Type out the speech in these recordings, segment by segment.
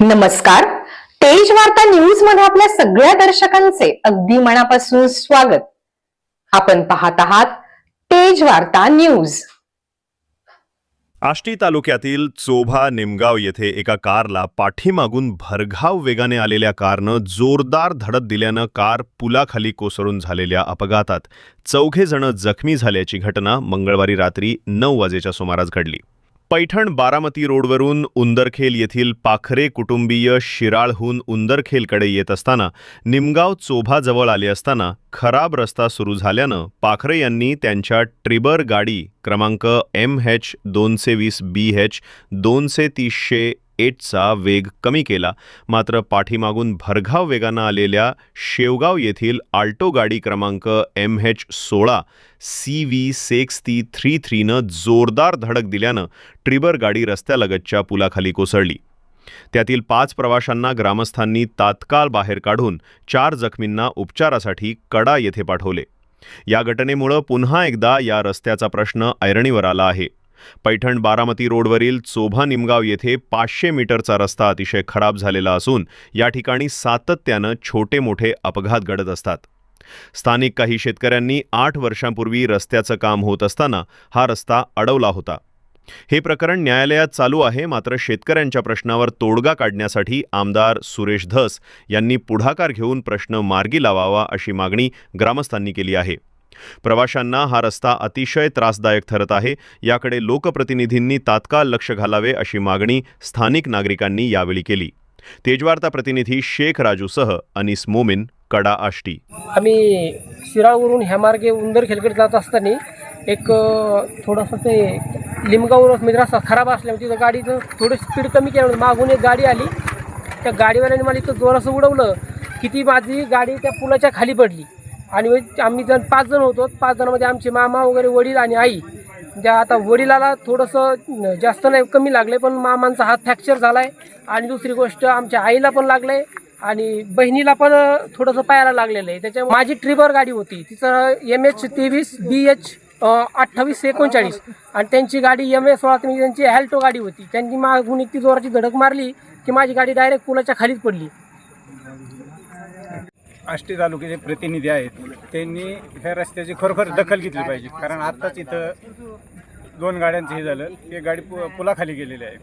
नमस्कार. तेज वार्ता न्यूजमध्ये आपल्या सगळ्या दर्शकांचे अगदी मनापासून स्वागत. आपण पाहत आहात तेज वार्ता न्यूज आष्टी तालुक्यातील चोभा निमगाव येथे एका कारला पाठीमागून भरघाव वेगाने आलेल्या कारनं जोरदार धडक दिल्यानं कार पुलाखाली कोसळून झालेल्या अपघातात चौघे जण जखमी झाल्याची घटना मंगळवारी रात्री नऊ वाजेच्या सुमारास घडली. पैठण बारामती रोडवरून उंदरखेल येथील पाखरे कुटुंबीय शिराळहून उंदरखेलकडे येत असताना निमगाव चोभाजवळ आले असताना खराब रस्ता सुरू झाल्यानं पाखरे यांनी त्यांच्या ट्रिबर गाडी क्रमांक एम एच दोनशे वीस बी एच दोनशे तीसशे एटचा वेग कमी केला. मात्र पाठीमागून भरघाव वेगानं आलेल्या शेवगाव येथील आल्टो गाडी क्रमांक एम एच सोळा सी व्ही सिक्स ती थ्री थ्रीनं जोरदार धडक दिल्यानं ट्रिबर गाडी रस्त्यालगतच्या पुलाखाली कोसळली. त्यातील पाच प्रवाशांना ग्रामस्थांनी तात्काळ बाहेर काढून चार जखमींना उपचारासाठी कडा येथे पाठवले. या घटनेमुळं पुन्हा एकदा या रस्त्याचा प्रश्न ऐरणीवर आला आहे. पैठण बारामती रोडवरील चोभा निमगाव येथे पाचशे मीटरचा रस्ता अतिशय खराब झालेला असून या ठिकाणी सातत्यानं छोटे मोठे अपघात घडत असतात. स्थानिक काही शेतकऱ्यांनी आठ वर्षांपूर्वी रस्त्याचं काम होत असताना हा रस्ता अडवला होता. हे प्रकरण न्यायालयात चालू आहे मात्र शेतकऱ्यांच्या प्रश्नावर तोडगा काढण्यासाठी आमदार सुरेश धस यांनी पुढाकार घेऊन प्रश्न मार्गी लावावा अशी मागणी ग्रामस्थांनी केली आहे. प्रवाशांना हा रस्ता अतिशय त्रासदायक ठरत आहे. याकडे लोकप्रतिनिधींनी तात्काळ लक्ष घालावे अशी मागणी स्थानिक नागरिकांनी यावेळी केली. तेजवार्ता प्रतिनिधी शेख राजूसह अनिस मोमिन कडा आष्टी. आम्ही शिरावरून ह्या मार्गे उंदर खेलकडे जात असताना एक थोडंसं ते लिमगावर म्हणजे रस्ता खराब असल्यामुळे तिथं गाडीचं थोडं स्पीड कमी केलं मागून एक गाडी आली. त्या गाडीवाल्याने मला इथं जोरासं उडवलं. की ती माझी गाडी त्या पुलाच्या खाली पडली. आणि आम्ही जण पाच जण होतो. पाच जणांमध्ये आमचे मामा वगैरे वडील आणि आई. ज्या आता वडिलाला थोडंसं जास्त नाही कमी लागले पण मामांचा हात फ्रॅक्चर झाला आहे आणि दुसरी गोष्ट आमच्या आईला पण लागलं आहे आणि बहिणीला पण थोडंसं पायाला लागलेलं आहे. त्याच्या माझी ट्रिबर गाडी होती. तिचं एम एच तेवीस बी एच अठ्ठावीस एकोणचाळीस. आणि त्यांची गाडी एम एस सोळा म्हणजे त्यांची हॅल्टो गाडी होती. त्यांनी मागून इतकी जोराची धडक मारली की माझी गाडी डायरेक्ट पुलाच्या खालीच पडली. आष्टी तालुक्याचे प्रतिनिधी आहेत त्यांनी ह्या रस्त्याची खरोखर दखल घेतली पाहिजे. कारण आत्ताच इथं दोन गाड्यांचं हे झालं एक गाडी पु पुलाखाली गेलेली आहे.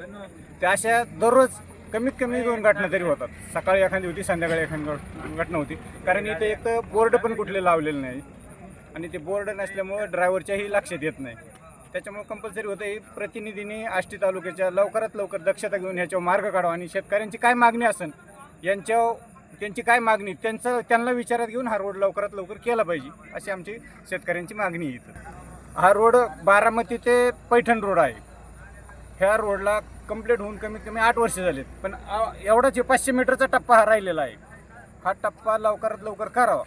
त्या अशा दररोज कमीत कमी दोन घटना तरी होतात. सकाळी एखादी होती संध्याकाळी एखादी घट- घटना होती. कारण इथं एक तर बोर्ड पण कुठले लावलेले नाही आणि ते बोर्ड नसल्यामुळं ड्रायव्हरच्याही लक्षात येत नाही. त्याच्यामुळे कंपल्सरी होतं ही प्रतिनिधींनी आष्टी तालुक्याच्या लवकरात लवकर दक्षता घेऊन ह्याच्यावर मार्ग काढावा आणि शेतकऱ्यांची काय मागणी असेल यांच्यावर त्यांची काय मागणी? त्यांचं त्यांना विचारात घेऊन हा रोड लवकरात लवकर केला पाहिजे अशी आमची शेतकऱ्यांची मागणी आहे इथं. हा रोड बारामती ते पैठण रोड आहे. ह्या रोडला कंप्लीट होऊन कमीत कमी आठ वर्ष झालेत. पण एवढाच हे पाचशे मीटरचा टप्पा हा राहिलेला आहे. हा टप्पा लवकरात लवकर करावा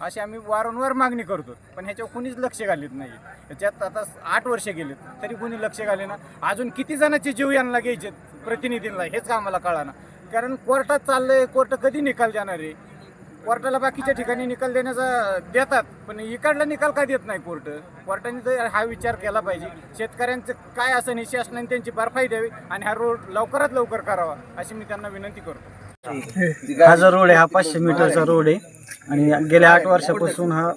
अशी आम्ही वारंवार मागणी करतो. पण ह्याच्यावर कुणीच लक्ष घालत नाही. ह्याच्यात आता आठ वर्ष गेलेत तरी कुणी लक्ष घाले ना अजून किती जणांचे जीव यांना घ्यायचे प्रतिनिधींना हेच आम्हाला कळाना. कारण कोर्टात चाललंय कोर्ट कधी निकाल देणार आहे? कोर्टाला बाकीच्या ठिकाणी निकाल देण्याचा देतात पण इकडला निकाल का देत नाही कोर्ट? कोर्टाने तर हा विचार केला पाहिजे शेतकऱ्यांचं काय असं निशी असणार त्यांची भरपाई द्यावी आणि हा रोड लवकरात लवकर करावा अशी मी त्यांना विनंती करतो. हा जो रोड आहे हा पाचशे मीटरचा रोड आहे. आणि गेल्या आठ वर्षापासून हा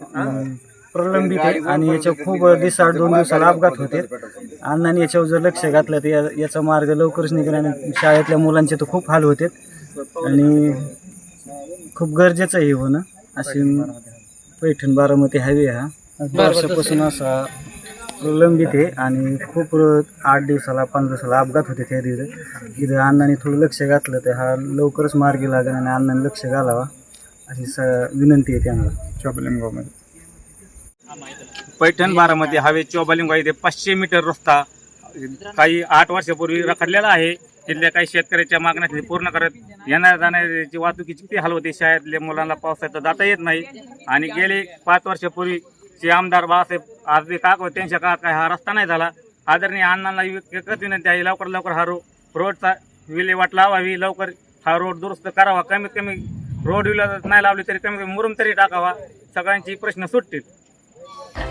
प्रलंबित आहे आणि याच्यावर खूप दिवसाआड दोन दिवसाला अपघात होते. अण्णांनी याच्यावर जर लक्ष घातलं तर या- याचा मार्ग लवकरच निघेल आणि शाळेतल्या मुलांचे तर खूप हाल होते आणि खूप गरजेचं आहे हे होणं. अशी पैठण बारामती हायवे हा वर्षापासून असा प्रलंबित आहे आणि खूप आठ दिवसाला पाच दिवसाला अपघात होते त्या तिथं इथं अण्णांनी थोडं लक्ष घातलं तर हा लवकरच मार्गी लागेल आणि अण्णांनी लक्ष घालावा अशी स विनंती आहे त्यांना. चोपलिंगावमध्ये पैठण बारामती हवे चोबालिंगा इथे पाचशे मीटर रस्ता काही आठ वर्षापूर्वी रखडलेला आहे. तिथल्या काही शेतकऱ्याच्या मागण्या पूर्ण करत येणाऱ्या जाणाऱ्याची वाहतुकीची किती हाल होते. शाळेतल्या मुलांना पावसाचं जाता येत नाही. आणि गेले पाच वर्षापूर्वी जे आमदार बाळासाहेब आजबे काक त्यांच्या काळात काय हा रस्ता नाही झाला. आदरणीय अण्णांना एकच विनंती आहे लवकर लवकर हा रो रोडचा विल्हेवाट लावावी. लवकर हा रोड दुरुस्त करावा. कमीत कमी रोड विल्हेवाट नाही लावली तरी कमीत कमी मुरुम तरी टाकावा. सगळ्यांची प्रश्न सुटतील.